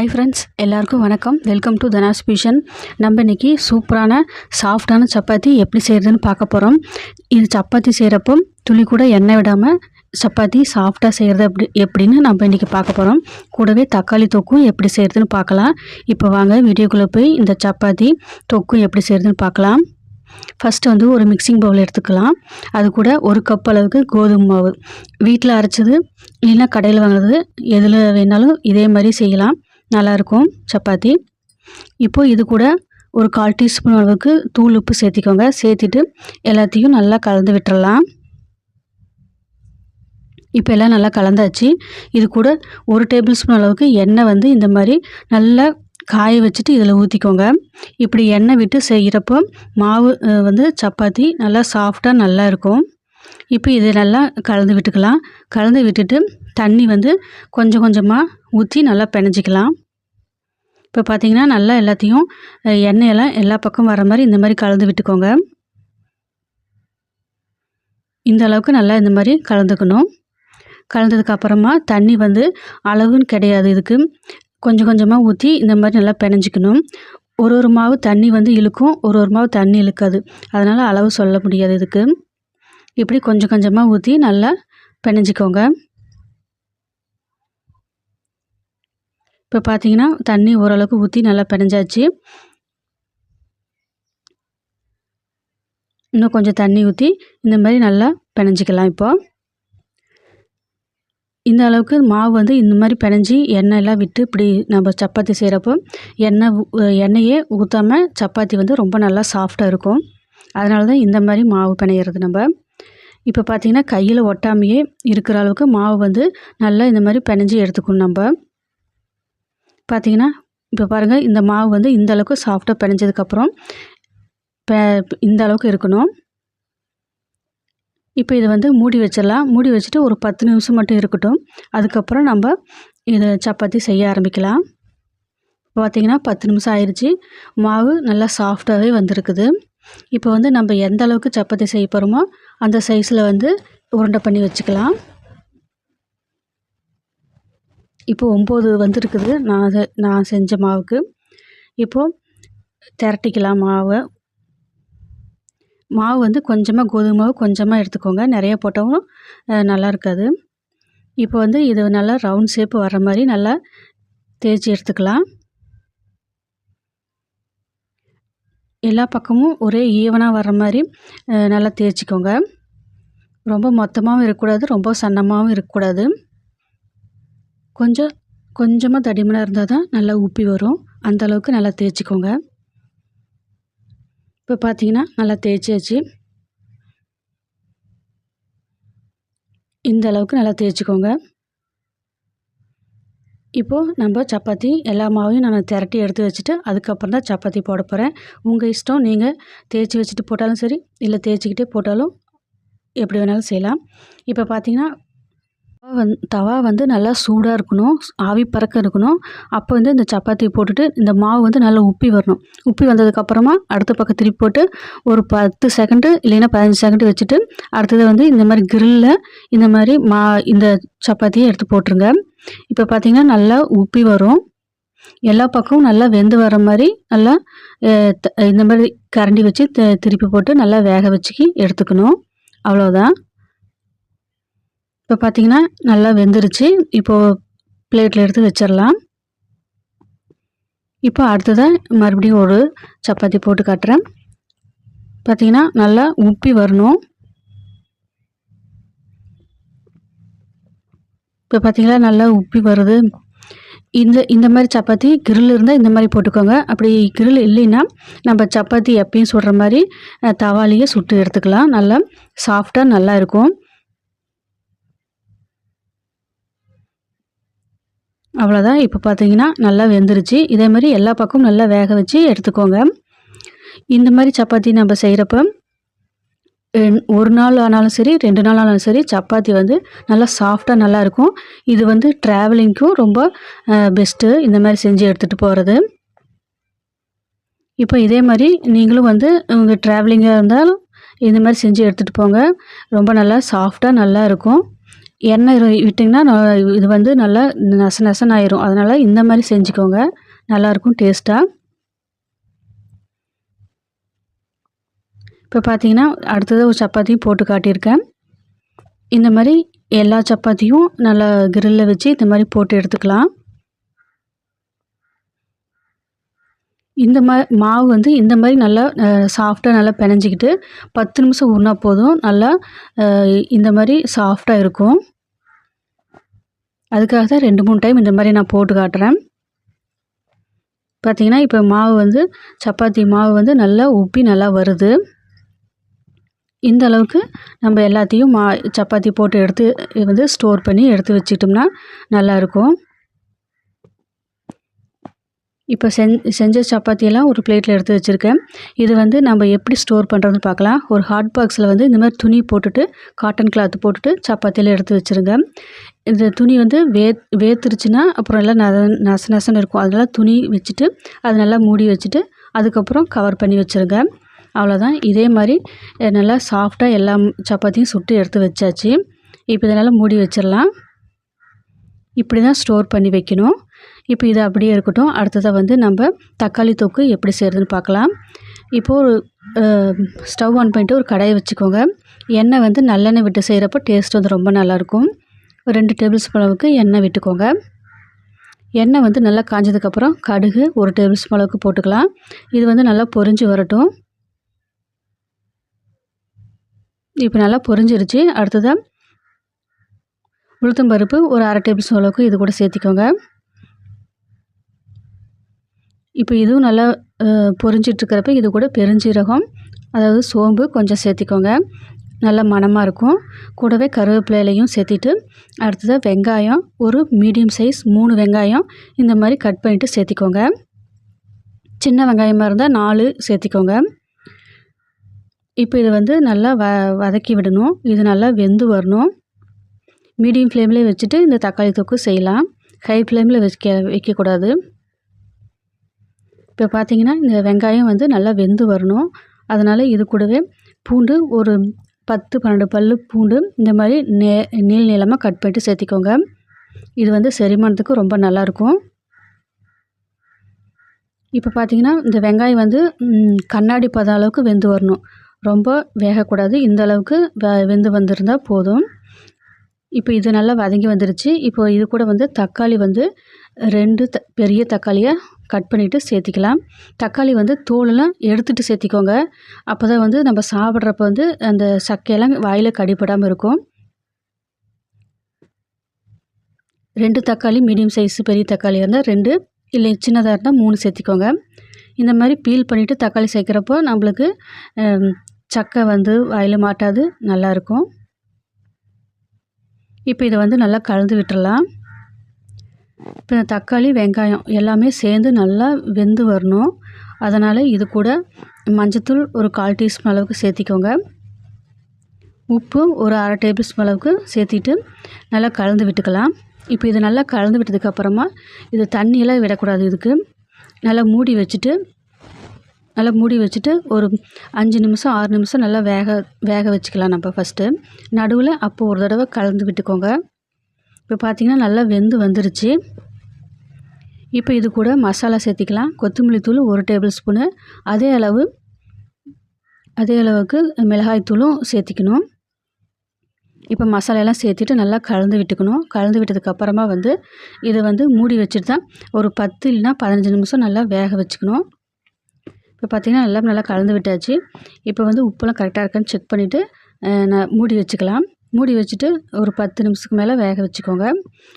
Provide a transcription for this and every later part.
Hi friends எல்லாருக்கும் வணக்கம். Welcome to தனாஸ் fusion நம்ம இன்றைக்கி சூப்பரான சாஃப்டான சப்பாத்தி எப்படி செய்கிறதுன்னு பார்க்க போகிறோம் இது சப்பாத்தி செய்கிறப்போ துளி கூட எண்ணெய் விடாமல் சப்பாத்தி சாஃப்டாக செய்கிறது அப்படி எப்படின்னு நம்ம இன்றைக்கி பார்க்க போகிறோம் கூடவே தக்காளி தொக்கும் எப்படி செய்கிறதுன்னு பார்க்கலாம். இப்போ வாங்க வீடியோக்குள்ளே போய் இந்த சப்பாத்தி தொக்கும் எப்படி செய்கிறதுன்னு பார்க்கலாம். ஃபஸ்ட்டு வந்து ஒரு மிக்சிங் பவுல் எடுத்துக்கலாம். அது கூட ஒரு கப் அளவுக்கு கோதுமை மாவு. வீட்டில் அரைச்சது இல்லைன்னா கடையில் வாங்குறது எதில் வேணாலும் இதே மாதிரி செய்யலாம். நல்லாயிருக்கும். சப்பாத்தி. இப்போது இது கூட ஒரு கால் டீஸ்பூன் அளவுக்கு தூள் உப்பு சேர்த்திக்கோங்க. சேர்த்துட்டு எல்லாத்தையும் நல்லா கலந்து விட்டுறலாம். இப்போ எல்லாம் நல்லா கலந்தாச்சு. இது கூட ஒரு டேபிள் ஸ்பூன் அளவுக்கு எண்ணெய் வந்து இந்த மாதிரி நல்லா காய வச்சுட்டு இதில் ஊற்றிக்கோங்க இப்படி எண்ணெய் விட்டு செய்கிறப்போ மாவு வந்து சப்பாத்தி நல்லா சாஃப்டாக நல்லா இருக்கும் இப்போ இதை நல்லா கலந்து விட்டுக்கலாம். கலந்து விட்டுட்டு தண்ணி வந்து கொஞ்சம் கொஞ்சமாக ஊற்றி நல்லா பிணைஞ்சிக்கலாம் இப்போ பார்த்தீங்கன்னா நல்லா எல்லாத்தையும் எண்ணெயெல்லாம் எல்லா பக்கம் வர மாதிரி இந்த மாதிரி கலந்து விட்டுக்கோங்க. இந்த அளவுக்கு நல்லா இந்த மாதிரி கலந்துக்கணும். கலந்ததுக்கு அப்புறமா தண்ணி வந்து அளவுன்னு கிடையாது இதுக்கு. கொஞ்சம் கொஞ்சமாக ஊற்றி இந்த மாதிரி நல்லா பிணைஞ்சிக்கணும். ஒரு ஒரு மாவு தண்ணி வந்து இழுக்கும் ஒரு ஒரு மாவு தண்ணி இழுக்காது. அதனால் அளவு சொல்ல முடியாது இதுக்கு. இப்படி கொஞ்சம் கொஞ்சமாக ஊற்றி நல்லா பிணைஞ்சிக்கோங்க. இப்போ பார்த்தீங்கன்னா தண்ணி ஓரளவுக்கு ஊற்றி நல்லா பிணைஞ்சாச்சு இன்னும் கொஞ்சம் தண்ணி ஊற்றி இந்த மாதிரி நல்லா பிணைஞ்சிக்கலாம் இப்போ. இந்த அளவுக்கு மாவு வந்து இந்த மாதிரி பிணைஞ்சி எண்ணெய் எல்லாம் விட்டு இப்படி நம்ம சப்பாத்தி செய்கிறப்போ எண்ணெய் எண்ணெயே ஊற்றாமல் சப்பாத்தி வந்து ரொம்ப நல்லா சாஃப்டாக இருக்கும். அதனால தான் இந்த மாதிரி மாவு பிணையிறது நம்ம. இப்போ பார்த்திங்கன்னா கையில் ஒட்டாமையே இருக்கிற அளவுக்கு மாவு வந்து நல்லா இந்த மாதிரி பிணைஞ்சி எடுத்துக்கணும் நம்ம. பார்த்தீங்கன்னா இப்போ பாருங்கள் இந்த மாவு வந்து இந்த அளவுக்கு சாஃப்டாக பிணைஞ்சதுக்கப்புறம் இந்த அளவுக்கு இருக்கணும். இப்போ இதை வந்து மூடி வச்சிடலாம். மூடி வச்சுட்டு ஒரு பத்து நிமிஷம் மட்டும் இருக்கட்டும். அதுக்கப்புறம் நம்ம இதை சப்பாத்தி செய்ய ஆரம்பிக்கலாம். பார்த்திங்கன்னா பத்து நிமிஷம் ஆயிடுச்சு மாவு நல்லா சாஃப்டாகவே வந்திருக்குது. இப்போ வந்து நம்ம எந்த அளவுக்கு சப்பாத்தி செய்ய போகிறோமோ அந்த சைஸில் வந்து உருண்டை பண்ணி வச்சுக்கலாம். இப்போ ஒம்பது வந்திருக்குது. நான் செ- நான் செஞ்ச மாவுக்கு. இப்போது திரட்டிக்கலாம் மாவை. மாவு வந்து கொஞ்சமாக கோதுமை மாவு கொஞ்சமாக எடுத்துக்கோங்க. நிறைய போட்டவும் நல்லா இருக்காது. இப்போ வந்து இது நல்லா ரவுண்ட் ஷேப் வர மாதிரி நல்லா தேய்ச்சி எடுத்துக்கலாம். எல்லா பக்கமும் ஒரே ஈவனாக வர்ற மாதிரி நல்லா தேய்ச்சிக்கோங்க. ரொம்ப மொத்தமாகவும் இருக்கக்கூடாது. ரொம்ப சன்னமாகவும் இருக்கக்கூடாது. கொஞ்சம் கொஞ்சமாக தடிமனாக இருந்தால் தான் நல்லா உப்பி வரும். அந்த அளவுக்கு நல்லா தேய்ச்சிக்கோங்க. இப்போ பார்த்தீங்கன்னா நல்லா தேய்ச்சியாச்சு இந்த அளவுக்கு நல்லா தேய்ச்சிக்கோங்க. இப்போது நம்ம சப்பாத்தி எல்லா மாவையும் நான் திரட்டி எடுத்து வச்சுட்டு அதுக்கப்புறம் தான் சப்பாத்தி போட போகிறேன் உங்கள் இஷ்டம் நீங்கள் தேய்ச்சி வச்சுட்டு போட்டாலும் சரி இல்லை தேய்ச்சிக்கிட்டே போட்டாலும் எப்படி வேணாலும் செய்யலாம். இப்போ பார்த்தீங்கன்னா தவா தவா வந்து நல்லா சூடாக இருக்கணும் ஆவி பறக்க இருக்கணும். அப்போ வந்து இந்த சப்பாத்தி போட்டுட்டு இந்த மாவு வந்து நல்லா உப்பி வரணும். உப்பி வந்ததுக்கப்புறமா அடுத்த பக்கம் திருப்பி போட்டு ஒரு பத்து செகண்டு இல்லைன்னா பதினஞ்சு செகண்டு வச்சுட்டு அடுத்தது வந்து இந்த மாதிரி கிரில்லில் இந்த மாதிரி மா இந்த சப்பாத்தியை எடுத்து போட்டுருங்க. இப்போ பார்த்தீங்கன்னா நல்லா உப்பி வரும். எல்லா பக்கமும் நல்லா வெந்து வர மாதிரி நல்லா த- இந்த மாதிரி கரண்டி வச்சு திருப்பி போட்டு நல்லா வேக வச்சுக்கி எடுத்துக்கணும். அவ்வளோதான் இப்போ பார்த்தீங்கன்னா நல்லா வெந்துருச்சு. இப்போது பிளேட்டில் எடுத்து வச்சிடலாம். இப்போ அடுத்ததாக மறுபடியும் ஒரு சப்பாத்தி போட்டு காட்டுறேன். பார்த்தீங்கன்னா நல்லா உப்பி வரணும். இப்போ பார்த்தீங்களா நல்லா உப்பி வருது. இந்த இந்த மாதிரி சப்பாத்தி கிரில் இருந்தால் இந்த மாதிரி போட்டுக்கோங்க. அப்படி கிரில் இல்லைன்னா நம்ம சப்பாத்தி எப்பயும் சுடுற மாதிரி தவாலியை சுட்டு எடுத்துக்கலாம். நல்லா சாஃப்டாக நல்லா இருக்கும். அவ்வளோதான் இப்போ பார்த்தீங்கன்னா நல்லா வெந்துருச்சு. இதே மாதிரி எல்லா பக்கமும் நல்லா வேக வச்சு எடுத்துக்கோங்க. இந்த மாதிரி சப்பாத்தி நம்ம செய்கிறப்ப ஒரு நாள் ஆனாலும் சரி ரெண்டு நாள் ஆனாலும் சரி சப்பாத்தி வந்து நல்லா சாஃப்டாக நல்லாயிருக்கும் இது வந்து ட்ராவலிங்க்கும் ரொம்ப பெஸ்ட்டு இந்த மாதிரி செஞ்சு எடுத்துகிட்டு போகிறது இப்போ இதே மாதிரி நீங்களும் வந்து உங்கள் ட்ராவலிங்காக இருந்தாலும் இந்த மாதிரி செஞ்சு எடுத்துகிட்டு போங்க. ரொம்ப நல்லா சாஃப்டாக நல்லா இருக்கும். எண்ணெய் விட்டிங்கன்னா நான் இது வந்து நல்லா நச நசன்னு ஆயிரும் அதனால் இந்த மாதிரி செஞ்சுக்கோங்க. நல்லாயிருக்கும் டேஸ்ட்டாக இப்போ பார்த்தீங்கன்னா அடுத்தது ஒரு சப்பாத்தியும் போட்டு காட்டியிருக்கேன். இந்த மாதிரி எல்லா சப்பாத்தியும் நல்லா கிரில்லில் வச்சு இந்த மாதிரி போட்டு எடுத்துக்கலாம். இந்த மாதிரி மாவு வந்து இந்த மாதிரி நல்லா சாஃப்டாக நல்லா பிணைஞ்சிக்கிட்டு பத்து நிமிஷம் ஊறினா போதும். நல்லா இந்த மாதிரி சாஃப்டாக இருக்கும். அதுக்காக தான் ரெண்டு மூணு டைம் இந்த மாதிரி நான் போட்டு காட்டுறேன். பார்த்தீங்கன்னா இப்போ மாவு வந்து சப்பாத்தி மாவு வந்து நல்லா உப்பி நல்லா வருது. இந்த அளவுக்கு நம்ம எல்லாத்தையும் மா சப்பாத்தி போட்டு எடுத்து வந்து ஸ்டோர் பண்ணி எடுத்து வச்சிட்டோம்னா நல்லாயிருக்கும் இப்போ செஞ் செஞ்ச சப்பாத்தியெல்லாம் ஒரு பிளேட்டில் எடுத்து வச்சுருக்கேன். இது வந்து நம்ம எப்படி ஸ்டோர் பண்ணுறதுன்னு பார்க்கலாம். ஒரு ஹாட் பாக்ஸில் வந்து இந்த மாதிரி துணி போட்டுட்டு காட்டன் கிளாத் போட்டுட்டு சப்பாத்தியில் எடுத்து வச்சுருங்க. இந்த துணி வந்து வே வேத்துருச்சுன்னா அப்புறம் எல்லாம் நத நச நசன்னு இருக்கும். அதனால் துணி வச்சுட்டு அது நல்லா மூடி வச்சுட்டு அதுக்கப்புறம் கவர் பண்ணி வச்சுருங்க. அவ்வளோதான் இதே மாதிரி நல்லா சாஃப்டாக எல்லா சப்பாத்தியும் சுட்டு எடுத்து வச்சாச்சு. இப்போ இதனால் மூடி வச்சிடலாம். இப்படி தான் ஸ்டோர் பண்ணி வைக்கணும். இப்போ இது அப்படியே இருக்கட்டும். அடுத்ததாக வந்து நம்ம தக்காளி தொக்கு எப்படி செய்கிறதுன்னு பார்க்கலாம். இப்போது ஒரு ஸ்டவ் ஆன் பண்ணிட்டு ஒரு கடாயை வச்சுக்கோங்க. எண்ணெய் வந்து நல்லெண்ணெய் விட்டு செய்கிறப்போ டேஸ்ட் வந்து ரொம்ப நல்லாயிருக்கும். ஒரு ரெண்டு டேபிள் ஸ்பூன் அளவுக்கு எண்ணெய் விட்டுக்கோங்க. எண்ணெய் வந்து நல்லா காஞ்சதுக்கப்புறம் கடுகு ஒரு டேபிள் ஸ்பூன் அளவுக்கு போட்டுக்கலாம். இது வந்து நல்லா பொரிஞ்சு வரட்டும். இப்போ நல்லா பொரிஞ்சிருச்சு. அடுத்ததாக உளுத்தம்பருப்பு ஒரு அரை டேபிள் ஸ்பூன் அளவுக்கு இது கூட சேர்த்திக்கோங்க. இப்போ இதுவும் நல்லா பொரிஞ்சிட்ருக்கிறப்ப இது கூட பெருஞ்சீரகம் அதாவது சோம்பு கொஞ்சம் சேர்த்திக்கோங்க. நல்ல மணமாக இருக்கும். கூடவே கருவேப்பிலையிலையும் சேர்த்திட்டு அடுத்ததாக வெங்காயம் ஒரு மீடியம் சைஸ் மூணு வெங்காயம் இந்த மாதிரி கட் பண்ணிவிட்டு சேர்த்திக்கோங்க. சின்ன வெங்காயமாக இருந்தால் நாலு சேர்த்திக்கோங்க. இப்போ இது வந்து நல்லா வ வதக்கி விடணும். இது நல்லா வெந்து வரணும். மீடியம் ஃப்ளேம்லேயே வச்சுட்டு இந்த தக்காளி தொக்கு செய்யலாம். ஹை ஃப்ளேமில் வைக்க வைக்கக்கூடாது. இப்போ பார்த்தீங்கன்னா இந்த வெங்காயம் வந்து நல்லா வெந்து வரணும். அதனால் இது கூடவே பூண்டு ஒரு பத்து பன்னெண்டு பல்லு பூண்டு இந்த மாதிரி நே நீள் நீளமாக கட் பண்ணிட்டு சேர்த்திக்கோங்க. இது வந்து செரிமானத்துக்கு ரொம்ப நல்லாயிருக்கும். இப்போ பார்த்தீங்கன்னா இந்த வெங்காயம் வந்து கண்ணாடி பதம் அளவுக்கு வெந்து வரணும். ரொம்ப வேகக்கூடாது. இந்த அளவுக்கு வெந்து வந்திருந்தால் போதும். இப்போ இது நல்லா வதங்கி வந்துருச்சு. இப்போ இது கூட வந்து தக்காளி வந்து ரெண்டு த பெரிய தக்காளியை கட் பண்ணிவிட்டு சேர்த்திக்கலாம். தக்காளி வந்து தோலெல்லாம் எடுத்துகிட்டு சேர்த்திக்கோங்க. அப்போ தான் வந்து நம்ம சாப்பிட்றப்ப வந்து அந்த சக்கையெல்லாம் வாயில் கடிப்படாமல் இருக்கும். ரெண்டு தக்காளி மீடியம் சைஸ் பெரிய தக்காளியாக இருந்தால் ரெண்டு இல்லை சின்னதாக இருந்தால் மூணு சேர்த்திக்கோங்க. இந்த மாதிரி பீல் பண்ணிவிட்டு தக்காளி சேர்க்குறப்போ நம்மளுக்கு சக்கை வந்து வாயில் மாட்டாது நல்லாயிருக்கும் இப்போ இதை வந்து நல்லா கலந்து விட்டுடலாம் இப்போ இந்த தக்காளி வெங்காயம் எல்லாமே சேர்ந்து நல்லா வெந்து வரணும். அதனால் இது கூட மஞ்சத்தூள் ஒரு கால் டீஸ்பூன் அளவுக்கு சேர்த்திக்கோங்க. உப்பு ஒரு அரை டேபிள் ஸ்பூன் அளவுக்கு சேர்த்திட்டு நல்லா கலந்து விட்டுக்கலாம். இப்போ இது நல்லா கலந்து விட்டதுக்கப்புறமா இது தண்ணியெல்லாம் விடக்கூடாது இதுக்கு. நல்லா மூடி வச்சுட்டு நல்லா மூடி வச்சுட்டு ஒரு அஞ்சு நிமிஷம் ஆறு நிமிஷம் நல்லா வேக வேக வச்சுக்கலாம் நம்ம ஃபஸ்ட்டு நடுவில் அப்போ ஒரு தடவை கலந்து விட்டுக்கோங்க. இப்போ பார்த்திங்கன்னா நல்லா வெந்து வந்துருச்சு. இப்போ இது கூட மசாலா சேர்த்திக்கலாம். கொத்தமல்லி தூள் ஒரு டேபிள் ஸ்பூனு. அதே அளவு அதே அளவுக்கு மிளகாய் தூளும் சேர்த்திக்கணும். இப்போ மசாலாலாம் சேர்த்துட்டு நல்லா கலந்து விட்டுக்கணும். கலந்து விட்டதுக்கப்புறமா வந்து இதை வந்து மூடி வச்சுட்டு தான் ஒரு பத்து இல்லைனா பதினஞ்சு நிமிஷம் நல்லா வேக வச்சுக்கணும். இப்போ பார்த்திங்கன்னா எல்லாம் நல்லா கலந்து விட்டாச்சு. இப்போ வந்து உப்புலாம் கரெக்டாக இருக்கான்னு செக் பண்ணிவிட்டு நான் மூடி வச்சுக்கலாம். மூடி வச்சுட்டு ஒரு பத்து நிமிஷத்துக்கு மேலே வேக வச்சுக்கோங்க.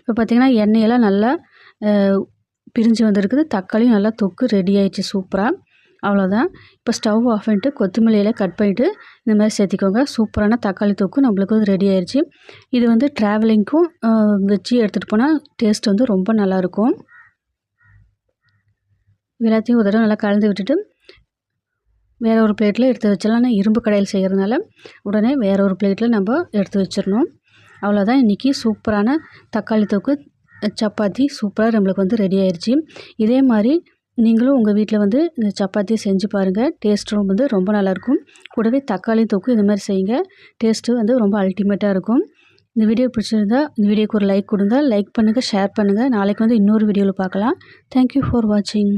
இப்போ பார்த்திங்கன்னா எண்ணெயெல்லாம் நல்லா பிரிஞ்சு வந்திருக்குது. தக்காளியும் நல்லா தொக்கு ரெடி ஆயிடுச்சு சூப்பராக அவ்வளோதான் இப்போ ஸ்டவ் ஆஃப் பண்ணிட்டு கொத்தமல்லி கட் பண்ணிவிட்டு இந்த மாதிரி சேர்த்திக்கோங்க. சூப்பரான தக்காளி தொக்கு நம்மளுக்கு வந்து ரெடி ஆயிடுச்சு. இது வந்து ட்ராவலிங்க்கும் வச்சு எடுத்துகிட்டு போனால் டேஸ்ட் வந்து ரொம்ப நல்லாயிருக்கும் எல்லாத்தையும் ஒரு தடவை நல்லா கலந்து விட்டுட்டு வேறு ஒரு பிளேட்டில் எடுத்து வச்சிடலாம். ஆனால் இரும்பு கடையில் செய்கிறதுனால உடனே வேறு ஒரு பிளேட்டில் நம்ம எடுத்து வச்சிடணும். அவ்வளோதான் இன்றைக்கி சூப்பரான தக்காளி தொக்கு சப்பாத்தி சூப்பராக நம்மளுக்கு வந்து ரெடி ஆயிடுச்சு இதே மாதிரி நீங்களும் உங்கள் வீட்டில் வந்து இந்த சப்பாத்தியை செஞ்சு பாருங்கள் டேஸ்ட்டும் வந்து ரொம்ப நல்லாயிருக்கும். கூடவே தக்காளி தொக்கு இந்த மாதிரி செய்யுங்க. டேஸ்ட்டு வந்து ரொம்ப அல்டிமேட்டாக இருக்கும். இந்த வீடியோ பிடிச்சிருந்தா இந்த வீடியோக்கு ஒரு லைக் கொடுங்க. லைக் பண்ணுங்கள் ஷேர் பண்ணுங்கள் நாளைக்கு வந்து இன்னொரு வீடியோவில் பார்க்கலாம். தேங்க்யூ ஃபார் வாட்சிங்